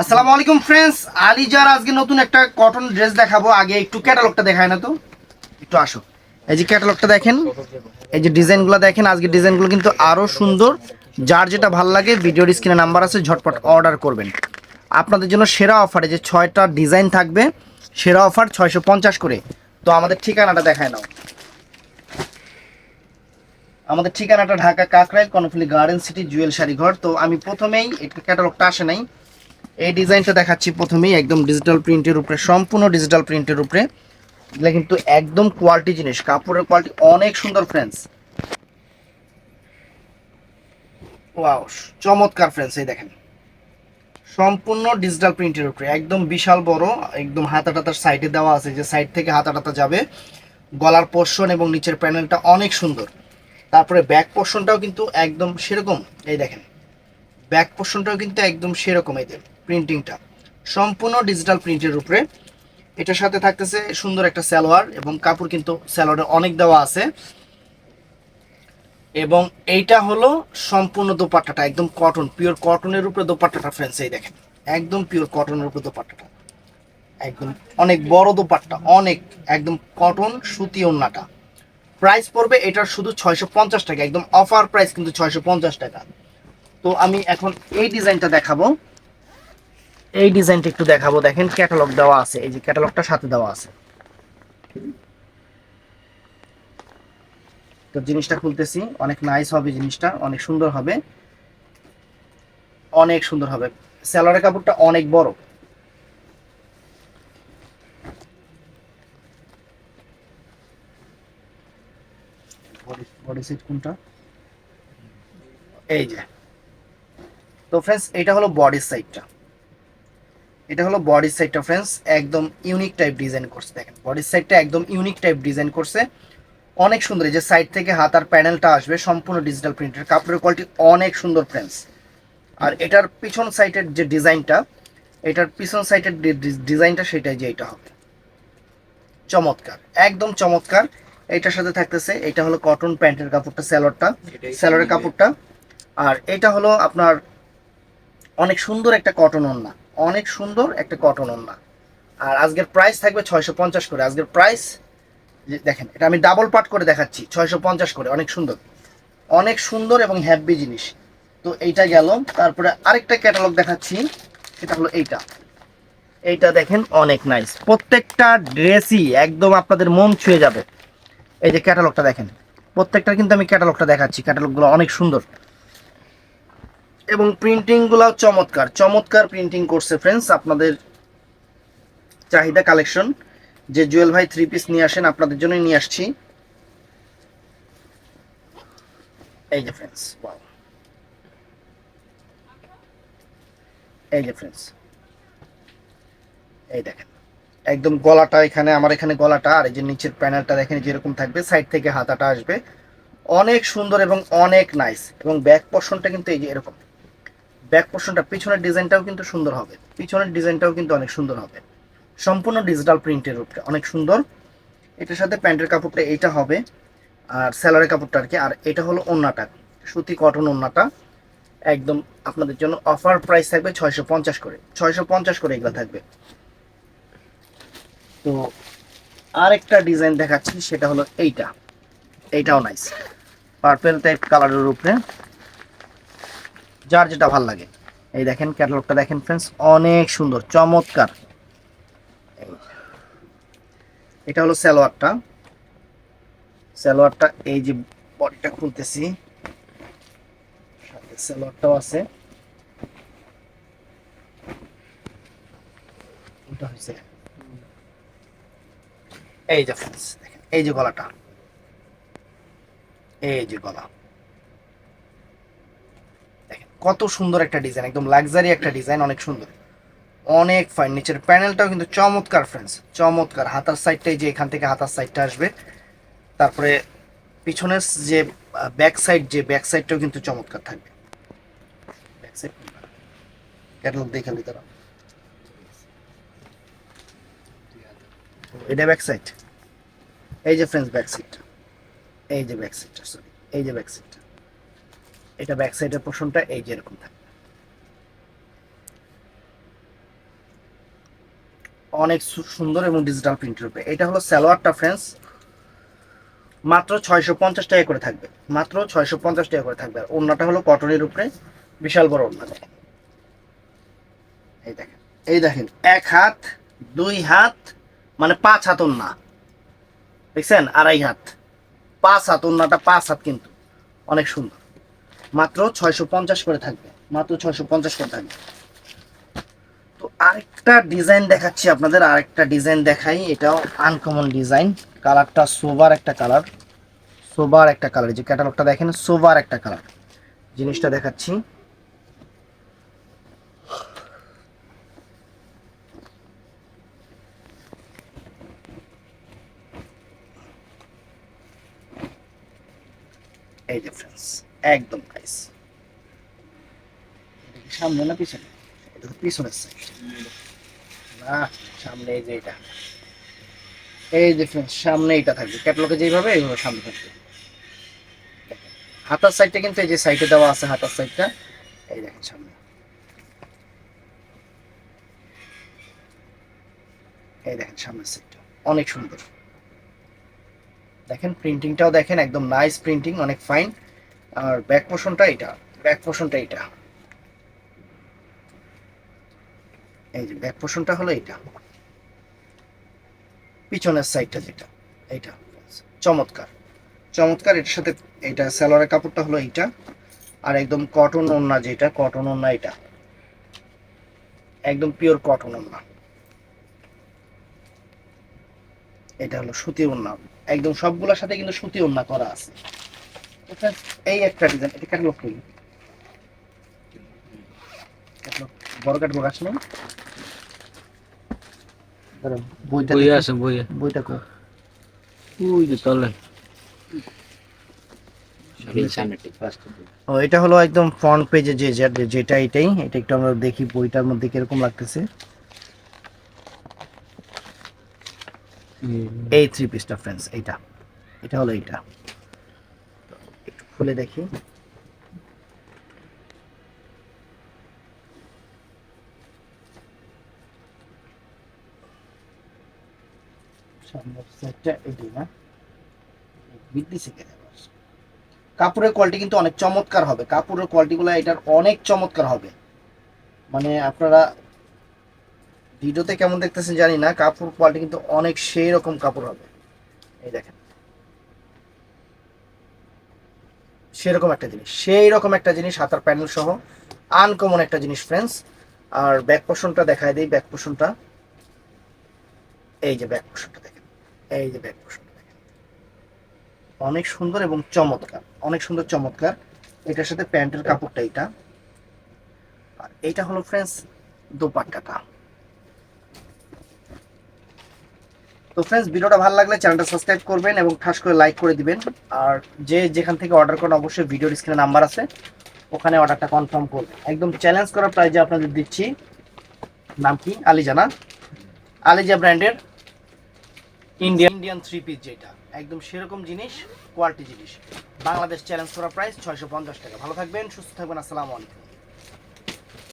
আসসালামু আলাইকুম ফ্রেন্ডস আলিজার আজকে নতুন একটা কটন ড্রেস দেখাবো। আগে একটু ক্যাটালগটা দেখায় না তো। একটু আসো। এই যে ক্যাটালগটা দেখেন, এই যে ডিজাইনগুলো দেখেন, আজকে ডিজাইনগুলো কিন্তু আরও সুন্দর। যার যেটা ভালো লাগে, ভিডিওর স্ক্রিনে নাম্বার আছে, ঝটপট অর্ডার করবেন। আপনাদের জন্য সেরা অফারে যে ছয়টা ডিজাইন থাকবে, সেরা অফার ছয়শো পঞ্চাশ করে। তো আমাদের ঠিকানাটা দেখায় নাও। আমাদের ঠিকানাটা Dhaka Kakrail, Karnaphuli garden city, Jewel sari ঘর তো আমি প্রথমেই এটা ক্যাটালগটা আসে নাই। এই ডিজাইনটা দেখাচ্ছি প্রথমেই, একদম ডিজিটাল প্রিন্টের উপরে, সম্পূর্ণ ডিজিটাল প্রিন্টের উপরে। কিন্তু একদম কোয়ালিটি জিনিস, কাপড়ের কোয়ালিটি অনেক সুন্দর ফ্রেন্ডস ওয়াও চমৎকার ফ্রেন্ডস এই দেখেন। সম্পূর্ণ ডিজিটাল প্রিন্টের উপরে, একদম বিশাল বড়, একদম হাতা টাতার সাইডে দেওয়া আছে, যে সাইড থেকে হাতা টাতা যাবে। গলার পোর্শন এবং নিচের প্যানেলটা অনেক সুন্দর। তারপরে ব্যাক পোর্শনটাও কিন্তু একদম সেরকম, এই দেখেন। ব্যাক পোর্শনটাও কিন্তু একদম সেরকম, এই প্রিন্টিংটা সম্পূর্ণ ডিজিটাল প্রিন্টের উপরে। এটার সাথে থাকতেছে সুন্দর একটা সালোয়ার এবং কাপড় কিন্তু সালোয়ারে অনেক দেওয়া আছে। এবং এইটা হলো সম্পূর্ণ দোপাট্টাটা, একদম কটন পিওর কটনের উপরে দোপাট্টাটা ফ্রেন্ডস এই দেখেন। একদম পিওর কটনের উপরে দোপাট্টাটা। একদম অনেক বড় দোপাট্টা, অনেক, একদম কটন সুতি ওন্নাটা। প্রাইস পড়বে এটার শুধু ছয়শো পঞ্চাশ টাকা, একদম অফার প্রাইস কিন্তু ছয়শো পঞ্চাশ টাকা। তো আমি এখন এই ডিজাইনটা দেখাবো। এই ডিজাইনটা একটু দেখাবো। দেখেন ক্যাটালগ দেওয়া আছে, এই যে ক্যাটালগটা সাথে দেওয়া আছে। তো জিনিসটা খুলতেছি, অনেক নাইস হবে জিনিসটা, অনেক সুন্দর হবে। অনেক সুন্দর হবে। স্যালোয়ারের কাপড়টা অনেক বড়। বডি কোনটা? এই যে। তো ফ্রেন্ডস এটা হলো বডি সাইডটা এটা হলো বডি সাইডটা ফ্রেন্ডস একদম ইউনিক টাইপ ডিজাইন করছে দেখেন। বডি সাইডটা একদম ইউনিক টাইপ ডিজাইন করছে। অনেক সুন্দর এই যে সাইড থেকে হাত আর প্যানেলটা আসবে সম্পূর্ণ ডিজিটাল প্রিন্টের কাপড়ের কোয়ালিটি অনেক সুন্দর ফ্রেন্ডস আর এটার পিছন সাইডের যে ডিজাইনটা এটার পিছন সাইডের ডিজাইনটা সেটাই যে এটা হবে। চমৎকার একদম চমৎকার। এটার সাথে থাকতেছে এটা হলো কটন প্যান্টের কাপড়টা স্যালোয়ারটা স্যালোয়ারের কাপড়টা। আর এটা হলো আপনার অনেক সুন্দর একটা কটন ওন্না অনেক সুন্দর একটা কটন ওন্না আর আজকের প্রাইস থাকবে ছয়শো পঞ্চাশ করে। আজকের প্রাইস দেখেন, এটা আমি ডাবল পার্ট করে দেখাচ্ছি, ছয়শো পঞ্চাশ করে, অনেক সুন্দর। অনেক সুন্দর এবং হ্যাপি জিনিস। তো এইটা গেল। তারপরে আরেকটা ক্যাটালগ দেখাচ্ছি, সেটা হলো এইটা। এইটা দেখেন, অনেক নাইস প্রত্যেকটা ড্রেসই একদম আপনাদের মন ছুঁয়ে যাবে। এই যে ক্যাটালগটা দেখেন, প্রত্যেকটা কিন্তু আমি ক্যাটালগটা দেখাচ্ছি। ক্যাটালগুলো অনেক সুন্দর। এবং প্রিন্টিংগুলো চমৎকার চমৎকার প্রিন্টিং করছে ফ্রেন্ডস আপনাদের চাহিদা কালেকশন যে জুয়েল ভাই থ্রি পিস নিয়ে আসেন, আপনাদের জন্যই নিয়ে আসছি। এই যে ফ্রেন্ডস এই যে ফ্রেন্ডস এই দেখেন। একদম গলাটা এখানে, আমার এখানে গলাটা, আর এই যে নিচের প্যানেলটা দেখেন যেরকম থাকবে সাইড থেকে হাতাটা আসবে। অনেক সুন্দর এবং অনেক নাইস এবং ব্যাক পোর্শনটা কিন্তু এই যে এরকম। ব্যাক পোর্শনটা পিছনের ডিজাইনটাও কিন্তু সুন্দর হবে। পিছনের ডিজাইনটাও কিন্তু অনেক সুন্দর হবে। সম্পূর্ণ ডিজিটাল প্রিন্টের উপরে, অনেক সুন্দর। এটার সাথে প্যান্টের কাপড়টা, এইটা হবে। আর স্যালারের কাপড়টা আর কি, আর এটা হলো ওন্নাটা। সুতি কটন ওন্নাটা। একদম আপনাদের জন্য অফার প্রাইস থাকবে ছয়শো পঞ্চাশ করে। ছয়শো পঞ্চাশ করে এগুলো থাকবে। তো আরেকটা ডিজাইন দেখাচ্ছি, সেটা হলো এইটা। এইটাও নাইস পার্পেল টাইপ কালারের উপরে। যার যেটা ভালো লাগে। এই দেখেন ক্যাটালগটা দেখেন ফ্রেন্ডস অনেক সুন্দর, চমৎকার। এটা হলো সালোয়ারটা। সালোয়ারটা, এই যে বডিটা খুলতেছি, সাথে সালোয়ারটাও আছে। এই যে এই যে গলাটা। এই যে গলা। কত সুন্দর একটা ডিজাইন একদম লাক্সারি একটা ডিজাইন অনেক সুন্দর। অনেক ফাইন নিচের প্যানেলটাও কিন্তু চমৎকার ফ্রেন্ডস চমৎকার। হাতার সাইডটাই যে এখান থেকে হাতার সাইডটা আসবে। তারপরে পিছনের যে ব্যাক সাইড যে ব্যাক সাইডটাও কিন্তু চমৎকার থাকবে। ব্যাক ক্যাটালগ দেখে এটা ব্যাক সাইড এই যে ফ্রেন্ডস ব্যাক সাইড এই যে ব্যাক সাইডটা সরি এই যে ব্যাক সাইডটা এটা ব্যাক সাইডের পোর্শনটা এই যে এরকম থাকে অনেক সুন্দর এবং ডিজিটাল প্রিন্টের উপরে এটা হলো সালোয়ারটা ফ্রেন্ডস মাত্র ছয়শো পঞ্চাশ টাকা করে থাকবে। মাত্র ছয়শো পঞ্চাশ টাকা করে থাকবে। আর ওড়নাটা হলো কটনের উপরে, বিশাল বড় ওড়না। দেখেন এই দেখেন এই দেখেন, এক হাত, দুই হাত মানে পাঁচ হাত ওড়না। দেখছেন? আড়াই হাত। পাঁচ হাত, ওড়নাটা পাঁচ হাত কিন্তু। অনেক সুন্দর। মাত্র ছয়শো পঞ্চাশ করে থাকবে। মাত্র ছয়শো পঞ্চাশ করে থাকবে। তো আরেকটা ডিজাইন দেখাচ্ছি আপনাদের, আরেকটা ডিজাইন দেখাই। এটাও আনকমন ডিজাইন। কালারটা সোবার একটা কালার। সোবার একটা কালার। যে ক্যাটালগটা দেখেন, সোবার একটা কালার। জিনিসটা দেখাচ্ছি। এই যে ফ্রেন্ডস একদম নাইস সামনে না পিছনে? এটা তো পিছনের সাইড না সামনে এই যে এটা। এই যে সামনে এটা থাকবে। ক্যাটালগে যেভাবে এইভাবে সামনে থাকবে। হাতার সাইডটা কিন্তু এই যে সাইডে দেওয়া আছে, হাতার সাইডটা এই দেখেন সামনে। এই দেখেন সামনের সাইডটা অনেক সুন্দর। দেখেন প্রিন্টিংটাও দেখেন, একদম নাইস প্রিন্টিং অনেক ফাইন আর ব্যাক পোর্শনটা এটা ব্যাক পোর্শনটা এটা এই যে ব্যাক পোর্শনটা হলো এটা পিছনের সাইডটা যেটা, এইটা। চমৎকার। চমৎকার, এটার সাথে এটা সালোয়ারের কাপড়টা হলো এইটা। আর একদম কটন ওড়না যেটা কটন ওড়না এটা। একদম পিওর কটন ওড়না। এটা হলো সুতি ওড়না। একদম সবগুলোর সাথে কিন্তু সুতি ওড়না করা আছে। এই একটা ডিজাইন এটা ক্যাটালগ কই ক্যাটালগ বড় ক্যাটালগ আসলো দাঁড়াও, বইটা বই দেখি। আছে বই বইটা কো ওই যে তলে। ও এটা হলো একদম ফ্রন্ট পেজে যে যেটা এটাই এটা একটু আমরা দেখি বইটার মধ্যে কীরকম লাগতেছে। এই থ্রি পিসটা ফ্রেন্ডস এইটা। এটা হলো এইটা। খুলে দেখি। কাপড়ের কোয়ালিটি কিন্তু অনেক চমৎকার হবে। কাপড়ের কোয়ালিটিগুলো এটার অনেক চমৎকার হবে। মানে আপনারা ভিডিওতে কেমন দেখতেছেন জানি না। কাপড় কোয়ালিটি কিন্তু অনেক সেই রকম কাপড় হবে। এই দেখেন। সেরকম একটা জিনিস। সেই রকম একটা জিনিস হাতার প্যানেল সহ আনকমন একটা জিনিস ফ্রেন্ডস আর ব্যাক পোর্শনটা দেখায় দিই ব্যাক পোর্শনটা এই যে ব্যাক পোর্শনটা দেখেন, এই যে ব্যাক পোর্শনটা দেখেন। অনেক সুন্দর এবং চমৎকার, অনেক সুন্দর চমৎকার। এটার সাথে প্যান্টের কাপড়টা এটা আর এইটা হলো ফ্রেন্ডস দোপাট্টাটা। তো ফ্রেন্ডস ভিডিওটা ভালো লাগলে চ্যানেলটা সাবস্ক্রাইব করবেন এবং ঠাস করে লাইক করে দিবেন। আর যে যেখান থেকে অর্ডার করেন, অবশ্যই ভিডিওর স্ক্রিনে নাম্বার আছে। ওখানে অর্ডারটা কনফার্ম করবেন একদম চ্যালেঞ্জ করার প্রাইজে আপনাদের দিচ্ছি। নাম কি? আলিজানা আলিজা ব্র্যান্ডের ইন্ডিয়ান ইন্ডিয়ান থ্রি পিস যেটা। একদম সেরকম জিনিস কোয়ালিটি জিনিস। বাংলাদেশ চ্যালেঞ্জ করা প্রাইস ছয়শো পঞ্চাশ টাকা। ভালো থাকবেন, সুস্থ থাকবেন, আসসালামু আলাইকুম।